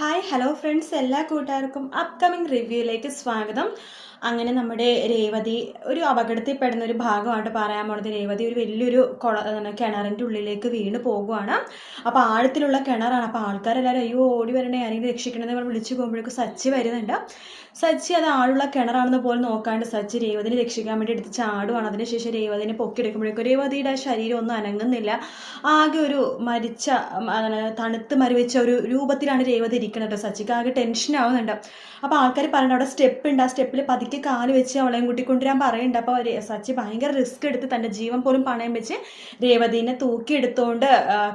Hi hello friends എല്ലാ കൂട്ടുകാർക്കും upcoming റിവ്യൂയിലേക്ക് സ്വാഗതം. അങ്ങനെ നമ്മുടെ രേവതി ഒരു അപകടത്തിൽപ്പെടുന്ന ഒരു ഭാഗമായിട്ട് പറയാൻ പോണത് രേവതി ഒരു വലിയൊരു കുള കിണറിന്റെ ഉള്ളിലേക്ക് വീണ് പോകുവാണ്. അപ്പോൾ ആഴത്തിലുള്ള കിണറാണ്. അപ്പോൾ ആൾക്കാരെല്ലാവരും അയ്യോ ഓടി വരണേ ആരെങ്കിലും രക്ഷിക്കണമെന്ന് പറഞ്ഞ് വിളിച്ചു പോകുമ്പോഴേക്കും സച്ചി വരുന്നുണ്ട്. സച്ചി അത് ആളുള്ള കിണറാണെന്ന് പോലും നോക്കാണ്ട് സച്ചി രേവതിനെ രക്ഷിക്കാൻ വേണ്ടി എടുത്ത് ചാടുവാണ്. അതിനുശേഷം രേവതിനെ പൊക്കിയെടുക്കുമ്പോഴേക്കും രേവതിയുടെ ശരീരം ഒന്നും അനങ്ങുന്നില്ല. ആകെ ഒരു മരിച്ച തണുത്ത് മരവിച്ച ഒരു രൂപത്തിലാണ് രേവതി ഇരിക്കുന്നത്. സച്ചിക്ക് ആകെ ടെൻഷൻ ആവുന്നുണ്ട്. അപ്പോൾ ആൾക്കാർ പറയുന്നുണ്ട് അവിടെ സ്റ്റെപ്പ് ഉണ്ട്. ആ സ്റ്റെപ്പിൽ പതുക്കെ കാൽ വെച്ച് അവളെയും കൂട്ടിക്കൊണ്ടുവരാൻ പറയുന്നുണ്ട്. അപ്പോൾ സച്ചി ഭയങ്കര റിസ്ക് എടുത്ത് തന്റെ ജീവൻ പോലും പണയം വെച്ച് രേവതിനെ തൂക്കിയെടുത്തുകൊണ്ട്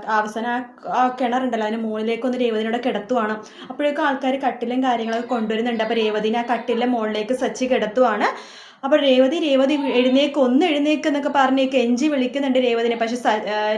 അവസാനം ആ- കിണറുണ്ടല്ലോ അതിന് മുകളിലേക്കൊന്ന് രേവതിനോട് കിടത്തുവാണ്. അപ്പോഴേക്കും ആൾക്കാർ കട്ടിലും കാര്യങ്ങളൊക്കെ കൊണ്ടുവരുന്നുണ്ട്. അപ്പോൾ രേവതിനെ ആ കട്ടിലിന്റെ മുകളിലേക്ക് സച്ചി കിടത്തുവാണ്. അപ്പോൾ രേവതി രേവതി എഴുന്നേക്ക് ഒന്ന് എഴുന്നേക്ക് എന്നൊക്കെ പറഞ്ഞേക്ക് എഞ്ചി വിളിക്കുന്നുണ്ട് രേവതിനെ. പക്ഷെ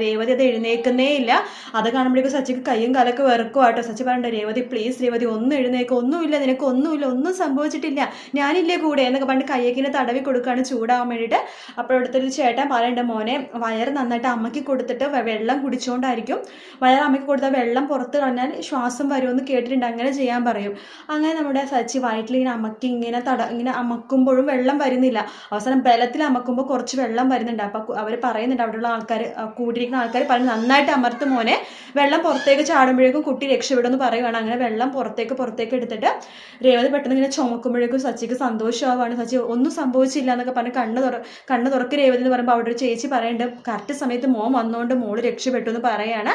രേവതി അത് എഴുന്നേക്കുന്നേ ഇല്ല. അത് കാണുമ്പോഴേക്കും സച്ചിക്ക് കയ്യും കാലൊക്കെ വെറുക്കുവാട്ടോ സച്ചി പറയണ്ട രേവതി പ്ലീസ് രേവതി ഒന്ന് എഴുന്നേക്ക്. ഒന്നുമില്ല നിനക്ക് ഒന്നുമില്ല ഒന്നും സംഭവിച്ചിട്ടില്ല. ഞാനില്ലേ കൂടെ എന്നൊക്കെ പറഞ്ഞ് കയ്യേക്കിനെ തടവി കൊടുക്കുകയാണ് ചൂടാവാൻ വേണ്ടിയിട്ട്. അപ്പോൾ ഇവിടുത്തെ ഒരു ചേട്ടൻ പറയേണ്ട മോനെ വയർ നന്നായിട്ട് അമ്മയ്ക്ക് കൊടുത്തിട്ട് വെള്ളം കുടിച്ചുകൊണ്ടായിരിക്കും വയറ് അമ്മയ്ക്ക് കൊടുത്താൽ വെള്ളം പുറത്ത് കളഞ്ഞാൽ ശ്വാസം വരുമെന്ന് കേട്ടിട്ടുണ്ട്. അങ്ങനെ ചെയ്യാൻ പറയും. അങ്ങനെ നമ്മുടെ സച്ചി വയറ്റിൽ ഇങ്ങനെ അമ്മയ്ക്ക് ഇങ്ങനെ തട ഇങ്ങനെ അമ്മക്കുമ്പോഴും വെള്ളം വരുന്നില്ല അവസാനം ബലത്തിൽ അമക്കുമ്പോൾ കുറച്ച് വെള്ളം വരുന്നുണ്ട്. അപ്പോൾ അവർ പറയുന്നുണ്ട് അവിടെയുള്ള ആൾക്കാർ കൂടിയിരിക്കുന്ന ആൾക്കാർ പറഞ്ഞു നന്നായിട്ട് അമർത്ത് മോനെ. വെള്ളം പുറത്തേക്ക് ചാടുമ്പോഴേക്കും കുട്ടി രക്ഷപ്പെടുമെന്ന് പറയുവാണ്. അങ്ങനെ വെള്ളം പുറത്തേക്ക് പുറത്തേക്ക് എടുത്തിട്ട് രേവതി പെട്ടെന്ന് ഇങ്ങനെ ചുമക്കുമ്പോഴേക്കും സച്ചിക്ക് സന്തോഷമാവാണ്. സച്ചി ഒന്നും സംഭവിച്ചില്ല എന്നൊക്കെ പറഞ്ഞ് കണ്ണ് തുറ കണ്ണ് തുറക്ക് രേവതി എന്ന് പറയുമ്പോൾ അവിടെ ഒരു ചേച്ചി പറയുന്നുണ്ട്. കറക്റ്റ് സമയത്ത് മോൻ വന്നുകൊണ്ട് മോൾ രക്ഷപ്പെട്ടു എന്ന് പറയാണ്.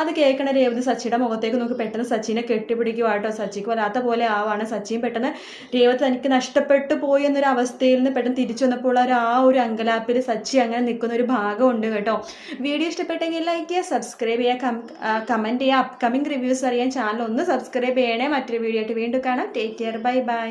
അത് കേൾക്കണ രേവതി സച്ചിയുടെ മുഖത്തേക്ക് നോക്കി പെട്ടെന്ന് സച്ചിനെ കെട്ടിപ്പിടിക്കുവാട്ടോ. സച്ചിക്ക് വരാത്ത പോലെ ആവാണ്. സച്ചിയും പെട്ടെന്ന് രേവതി തനിക്ക് നഷ്ടപ്പെട്ടു പോയി എന്നൊരു അവസ്ഥയിൽ നിന്ന് പെട്ടെന്ന് തിരിച്ചു വന്നപ്പോൾ ഒരു ആ ഒരു അങ്കലാപ്പിൽ സച്ചി അങ്ങനെ നിൽക്കുന്ന ഒരു ഭാഗമുണ്ട് കേട്ടോ. വീഡിയോ ഇഷ്ടപ്പെട്ടെങ്കിൽ ലൈക്ക് ചെയ്യുക സബ്സ്ക്രൈബ് ചെയ്യുക കമന്റ് ചെയ്യുക അപ്കമിങ് റിവ്യൂസ് അറിയാൻ ചാനൽ ഒന്ന് സബ്സ്ക്രൈബ് ചെയ്യണേ. മറ്റൊരു വീഡിയോ ആയിട്ട് വീണ്ടും കാണാം. Take care bye bye